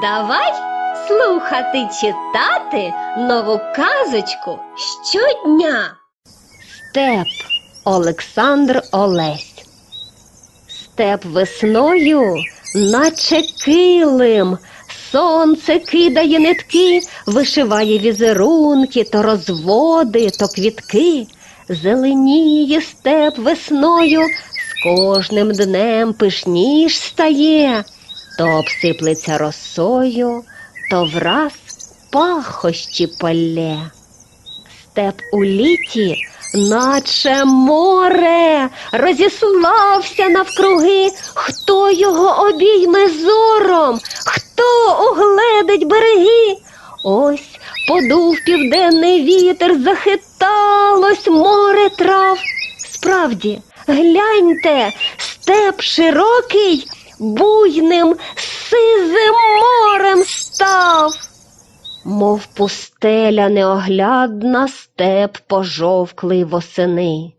Давай слухати читати нову казочку щодня. Степ Олександр Олесь. Степ весною, наче килим. Сонце кидає нитки, вишиває візерунки, то розводи, то квітки. Зеленіє степ весною, з кожним днем пишніш стає, то обсиплеться росою, то враз пахощі полє. Степ у літі, наче море, розіслався навкруги, хто його обійме зором, хто угледить береги. Ось подув південний вітер, захиталось море трав. Справді, гляньте, степ широкий, буйним, сизим морем став. Мов пустеля неоглядна степ пожовклий восени,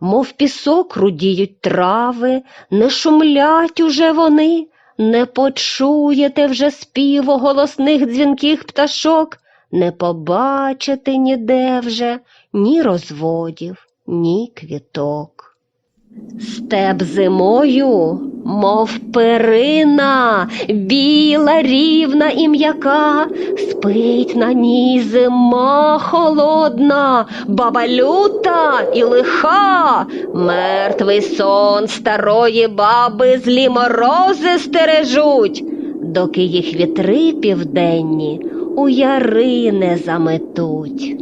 мов пісок рудіють трави, не шумлять уже вони, не почуєте вже співу голосних дзвінких пташок, не побачите ніде вже ні розводів, ні квіток. Степ зимою, мов перина, біла, рівна і м'яка, спить на ній зима холодна, баба люта і лиха, мертвий сон старої баби злі морози стережуть, доки їх вітри південні у яри не заметуть.